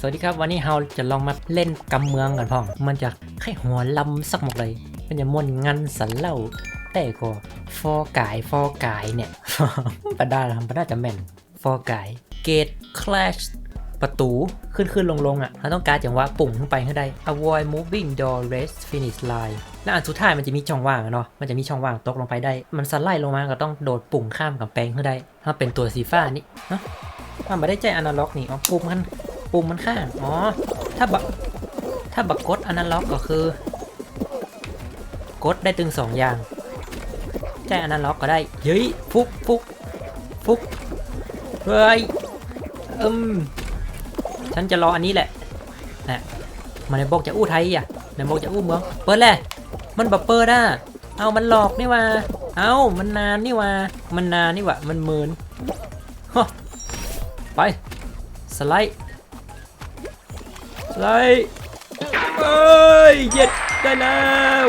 สวัสดีครับวันนี้เราจะลองมาเล่นกำเมืองกันพ่อง มันจะแค่หัวลำสักหมดเลย มันจะมวนงันสันเล่าแต่ก็ฟอกายฟอกายเนี่ยปะดาทำปะดาจะแม่นฟอกายเกตคลาชประตูขึ้นขึ้นลงลงอะเราต้องการจังหวะปุ่งขึ้นไปให้ได้ avoid moving door rest finish line แล้วอันสุดท้ายมันจะมีช่องว่างอะเนาะมันจะมีช่องว่างตกลงไปได้ มันสไลด์ลงมาก็ต้องโดดปุ่งข้ามกับแปลงให้ได้ ถ้าเป็นตัวสีฟ้านี่เนาะมันไม่ได้ใจอนาล็อกนี่อ๋อปุ่มมัน ปุ่มมันข้าง อ๋อ ถ้าบักถ้าบักกดอนาล็อกก็คือ กดได้ตึงสองอย่างใจอนาล็อกก็ได้เฮ้ยฟุกฟุกฟุกเฮ้ยอืมฉันจะรออันนี้แหละนะมันในบอกจะอู้ไทยอะในบอกจะอู้เมือง เปิดแหละ มันบัเปิดอะเอามันหลอกนี่ว่า เอามันนานนี่ว่า มันนานนี่ว่า มันหมืนฮะไป สไลด์ ไล่เอ้ยเย็ดได้แล้ว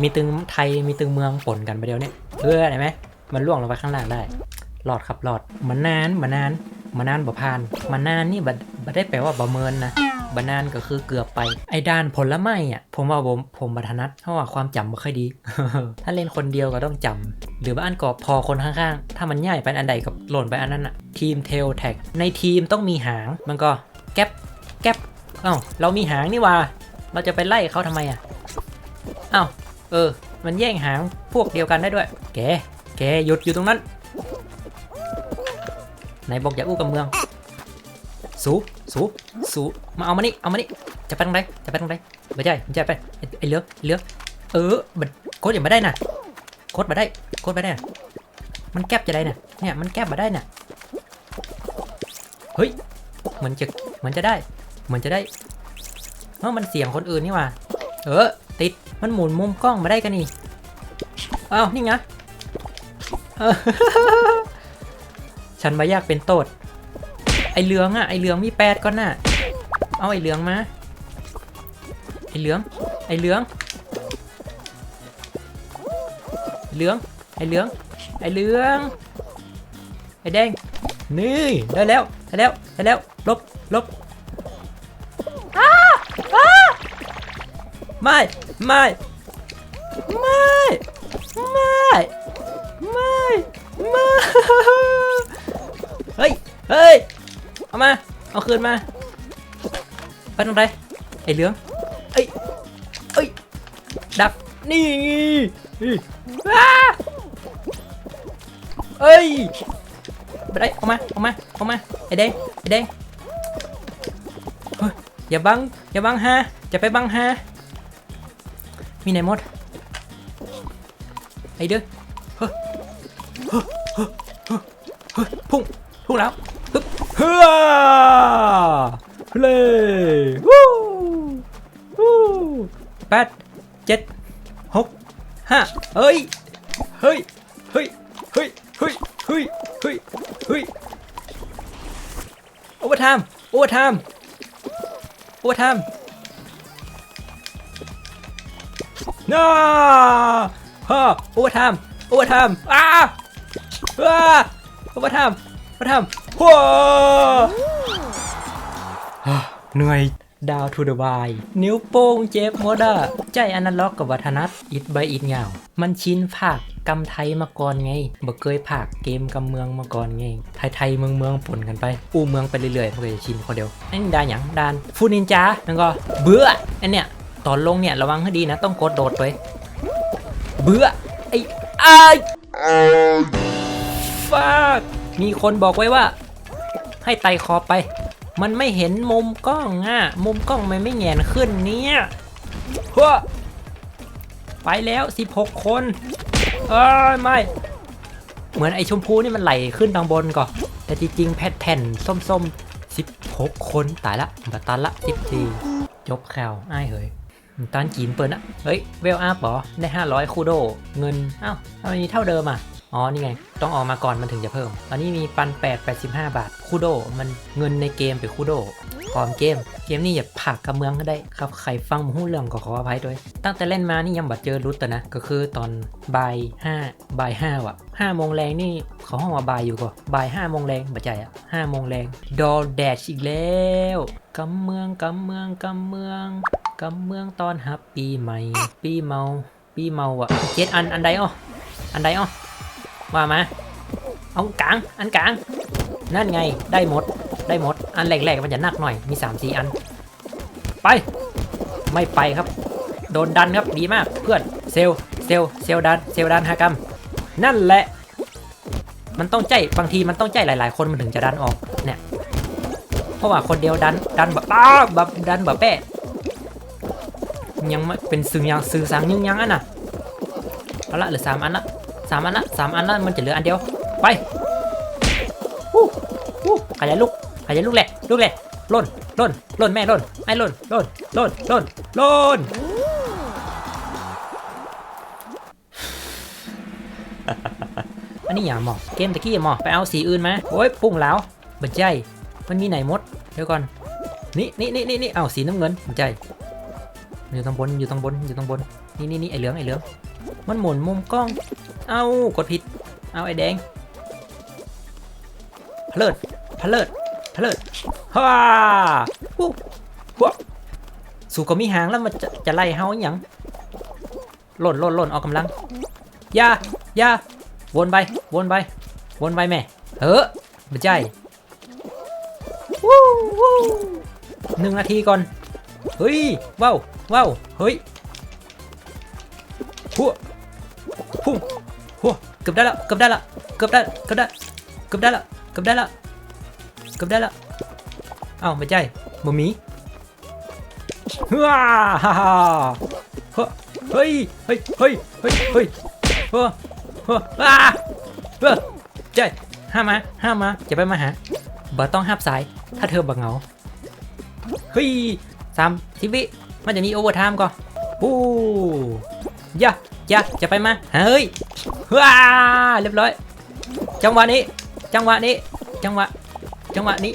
มีตึงไทยมีตึงเมืองปนกันไปเดียวเนี่ยเออเห็นไหมมันล่วงลงไปข้างล่างได้หลอดครับหลอดมันนานมันนานมันนานบ่พานมันนานนี่บัดบัได้แปลว่าบ่เมินนะ บานานก็คือเกือบไป ไอ้ด้านผลไม้อะ ผมว่าผมผมบัถนัดเพราะว่าความจำไม่ค่อยดี ถ้าเล่นคนเดียวก็ต้องจำ หรือว่าอันก็พอคนข้างๆ ถ้ามันง่ายไปอันใดกับหล่นไปอันนั้นอะ ทีมเทลแท็ก ในทีมต้องมีหาง มันก็แก๊ปแก๊ปเอ้าเรามีหางนี่ว่าเราจะไปไล่เขาทำไมอะเอ้าเออ มันแย่งหางพวกเดียวกันได้ด้วย แก แกหยุดอยู่ตรงนั้นไหนบอกอย่าอู้กับเมือง สูสูสูมาเอามานี่เอามานี่จะไปตรงไหนจะไปตรงไหนไม่ใช่ไม่ใช่ไปไอ้เลือกเลือกเออมันโคตรยังไม่ได้น่ะโคตรมาได้โคตรมาได้น่ะมันแก๊บจะได้น่ะเนี่ยมันแก๊บมาได้น่ะเฮ้ยเหมือนจะเหมือนจะได้เหมือนจะได้เพราะมันเสียงคนอื่นนี่ว่าเออติดมันหมุนมุมกล้องมาได้กันนี่อ้าวนี่ไงฉันมายากเป็นโตด ไอเหลืองอะไอเหลืองมีแปดก่อนน่ะ เอาไอเหลืองมา ไอเหลือง ไอเหลืองไอเหลือง ไอเหลือง ไอเหลือง ไอแดง นี่ได้แล้ว ได้แล้ว ได้แล้ว ลบ ลบไม่ ไม่ ไม่ ไม่ ไม่ ไม่ เฮ้ย เฮ้ย เอามา เอาคืนมาไปตรงไหนไอ้เหลืองเอ้ยเอ้ย ดักนี่นี่อ้าเอ้ยไปได้เอามาเอามาเอามา ไอ้แดงไอ้แดงเฮ้ยอย่าบัง อย่าบังฮะจะไปบังฮะมีไหนหมด ไอ้เด้อเฮ้ยเฮ้ยเฮ้ยเฮ้ยเฮ้ยพุ่ง พุ่งแล้ว ฮ้อเลยวู้วู้แปดเจ็ดหกห้าเฮ้ย เฮ้ย เฮ้ย เฮ้ย เฮ้ย เฮ้ย เฮ้ย เฮ้ย โอเวอร์ไทม์ โอเวอร์ไทม์ โอเวอร์ไทม์น้าฮ่าโอเวอร์ไทม์ โอเวอร์ไทม์อ้าอ้าโอเวอร์ไทม์โอเวอร์ไทม์ ว้าฮ่าเหนื่อยดาวทูเดอะไวนิ้วโป้งเจ็บหมดอะใจอนาล็อกกับวัฒนัทอิดใบอิดเงา มันชินภาคกำไทยมาก่อนไงบ่เคยภาคเกมกำเมืองมาก่อนไง ไทยไทยๆเมืองเมืองปนกันไป อู้เมืองไปเรื่อยๆเพื่อจะชินคนเดียวไอ้นี่ดานหยังดานฟูนินจาแล้วก็เบื่อไอันเนี้ยตอนลงเนี่ยระวังให้ดีนะต้องกดโดดไปเบื่อไอ้ไอ้ฟากมีคนบอกไว้ว่า ให้ไต่ขอบไป มันไม่เห็นมุมกล้องอะ มุมกล้องมันไม่แงนขึ้นเนี่ยฮ้ไปแล้ว 16 คนเอ้ยไม่ เหมือนไอชมพูนี่มันไหลขึ้นทางบนก่อน แต่จริงๆ แพทแผ่นส้มๆ 16 คนตายละบัตตันละ 14 จบข่าวอ้ายเหยตันจีนเปิดนะเฮ้ย เวลอัพหรอ ได้ 500 คูโด เงิน อ้าวทำไมมีเท่าเดิมอะ อ๋อ นี่ไง ต้องออกมาก่อนมันถึงจะเพิ่มตอนนี้มีปัน8 85 บาท คูโด มันเงินในเกมเป็นคูโดพร้อมเกม เกมนี้อย่าผักกับเมืองก็ได้ครับ ใครฟังหูเรื่องก็ขออภัยด้วย ตั้งแต่เล่นมานี่ยังบัดเจอรุดแต่นะ ก็คือตอนบ่ายห้าบ่ายห้าว่ะห้าโมงแรงนี่เขาห้องว่าบ่ายอยู่ก่อนบ่ายห้าโมงแรงบัดใจอะห้าโมงแรงดอแดชอีกแล้วกำเมืองกำเมืองกำเมืองกำเมืองตอนฮับปีใหม่ ปีเมา ปีเมาอะเจ็ดอันอันใดอ้ออันใดอ้อ ว่ามา เอากลาง อันกลาง นั่นไง ได้หมด ได้หมด อันแรกๆมันจะหนักหน่อย มี3 4อัน ไป ไม่ไปครับ โดนดันครับ ดีมาก เพื่อน เซล เซล เซลดัน เซลดันฮากรรม นั่นแหละ มันต้องใจบางทีมันต้องใจหลาย ๆ คนมันถึงจะดันออก เนี่ย เพราะว่าคนเดียวดัน ดันแบบป้าแบบดันแบบแปะยังไม่เป็นสื่อยังสื่อสารยังยังอันน่ะเอาละเหลือสามอันละ สามอันละสามอันละมันจะเหลืออันเดียว ไปวู้วู้ขยายลูกขยายลูกแหละ ลูกแหละล่นล่นล่นแม่ล่นไอ้ล่นล่นล่นล่นล่นอันนี้อย่าหมอเกมตะกี้อย่าหมอไปเอาสีอื่นมาโอ้ยปุ่งแล้วบัดใจมันมีไหนมด เดี๋ยวก่อน นี่นี่นี่นี่นี่เอาสีน้ำเงินบัดใจอยู่ตรงบนอยู่ตรงบนอยู่ตรงบนนี่นี่นี่ไอเหลืองไอเหลืองมันหมุนมุมกล้อง เอากดผิด เอาไอ้แดงพเลิดพเลิดพเลิดฮ่าวู้ว้สู่ก็มีหางแล้วมันจะจะไล่เฮาอย่างหล่นหล่นหล่นออกกำลังยายาวนไป วนไป วนไปแม่เออไม่ใช่วู้วู้หนึ่งนาทีก่อน เฮ้ยว้าวว้าวเฮ้ย เกือบได้ละเกือบได้ละเกือบได้เกือบได้เกือบได้ละเกือบได้ละเกือบได้ละอ้าวไม่ใช่บะหมี่ว้าฮ่าฮ่าเฮ้ยเฮ้ยเฮ้ยเฮ้ยเฮ้ยเฮ้ยเฮ้ยว้าเฮ้ยใช่ห้ามมาห้ามมาจะไปมาหาบ่ต้องห้ามสาย ถ้าเธอบังเหงาเฮ้ยสามสิบวิมันจะมีโอเวอร์ไทม์ก่อนปูย่าอย่าจะไปมาเฮ้ย ว้าเรียบร้อย จังหวะนี้ จังหวะนี้ จังหวะ จังหวะนี้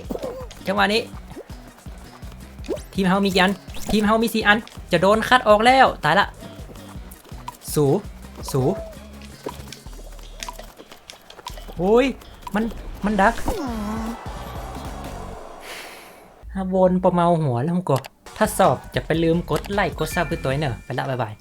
จังหวะนี้ ทีมเฮามีกี่อัน ทีมเฮามีสี่อัน จะโดนคัดออกแล้ว ตายละ สู สู โอ้ย มัน มันดักถ้าวนประเมาหัวแล้วมึงก็ถ้าสอบจะไปลืมกดไลค์กดซับเพื่อตัวเนอะไปละบายบาย